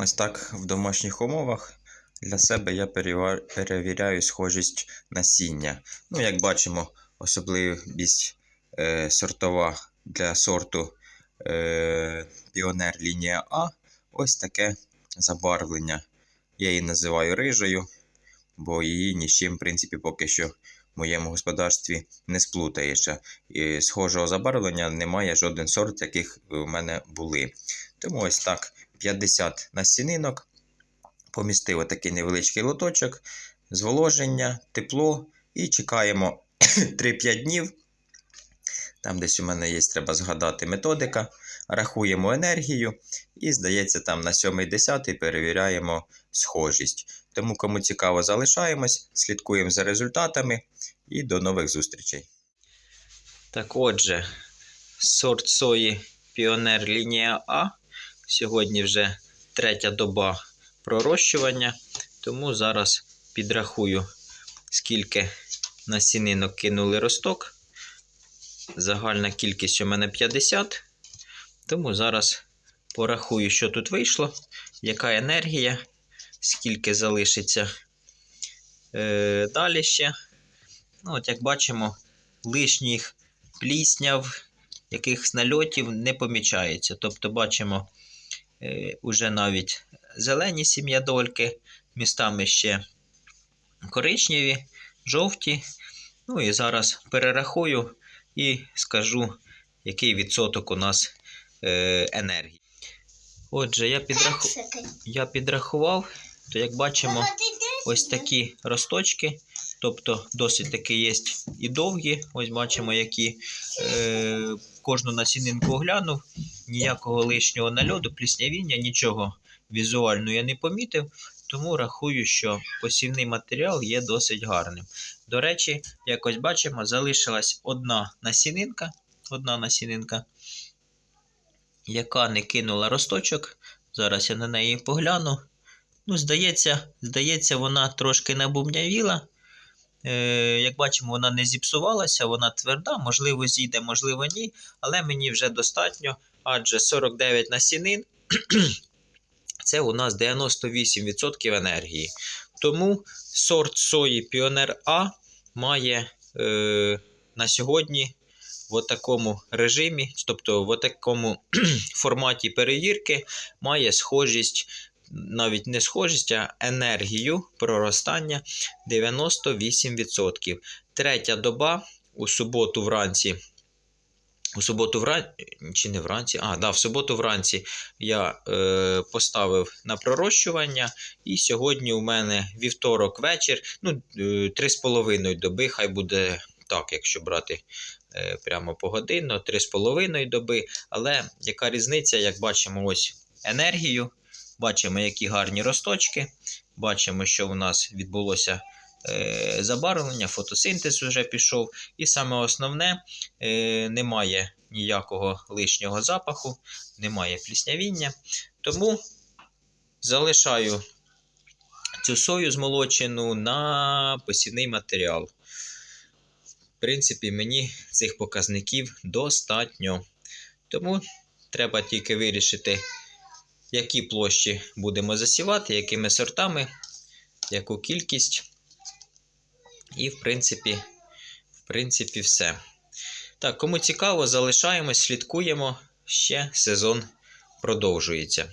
Ось так в домашніх умовах для себе я перевіряю схожість насіння. Ну, як бачимо, особливість е, сортова для сорту е, Піонер лінія А. Ось таке забарвлення. Я її називаю рижою, бо її ні з чим, в принципі, поки що в моєму господарстві не сплутаєш. І схожого забарвлення немає жоден сорт, яких у мене були. Тому ось так 50 насінинок. Помістив отакий невеличкий лоточок, зволоження, тепло і чекаємо 3-5 днів. Там десь у мене є, треба згадати методика. Рахуємо енергію і, здається, там на 7-10 перевіряємо схожість. Тому, кому цікаво, залишаємось, слідкуємо за результатами і до нових зустрічей. Так, отже, сорт сої Піонер лінія А. Сьогодні вже третя доба пророщування, тому зараз підрахую, скільки насінинок кинули росток. Загальна кількість у мене 50. Тому зараз порахую, що тут вийшло, яка енергія, скільки залишиться е, далі ще. Ну, от Як бачимо, лишніх плісняв, якихось нальотів не помічається. Тобто, бачимо уже навіть зелені сім'ядольки, містами ще коричневі, жовті. Ну і зараз перерахую і скажу, який відсоток у нас е, енергії. Отже, я, підраху... я підрахував, то як бачимо, ось такі росточки. Тобто досить таки є і довгі. Ось бачимо, які е, кожну насінинку оглянув. Ніякого лишнього нальоду, пліснявіння, нічого візуально я не помітив. Тому рахую, що посівний матеріал є досить гарним. До речі, як ось бачимо, залишилась одна насінинка, одна насінинка, яка не кинула росточок. Зараз я на неї погляну. Ну, здається, здається, вона трошки набумнявіла. Е, як бачимо, вона не зіпсувалася, вона тверда, можливо, зійде, можливо, ні. Але мені вже достатньо, адже 49 насінин це у нас 98% енергії. Тому сорт сої Піонер А має е, на сьогодні в такому режимі, тобто в такому форматі перевірки, має схожість, навіть не схожість, а енергію проростання 98%. Третя доба у суботу вранці. У суботу вранці, чи не вранці, а, да, в суботу вранці я е, поставив на пророщування. І сьогодні у мене вівторок вечір, ну, е, 3,5 доби, хай буде так, якщо брати е, прямо погодинно, 3,5 доби. Але яка різниця, як бачимо, ось енергію, бачимо, які гарні росточки, бачимо, що у нас відбулося. Е, Забарвлення, фотосинтез вже пішов, і саме основне е, немає ніякого лишнього запаху, немає пліснявіння. Тому залишаю цю сою змолочену на посівний матеріал. В принципі, мені цих показників достатньо. Тому треба тільки вирішити, які площі будемо засівати, якими сортами, яку кількість. І, в принципі, в принципі, все. Так, кому цікаво, залишаємось, слідкуємо. Ще сезон продовжується.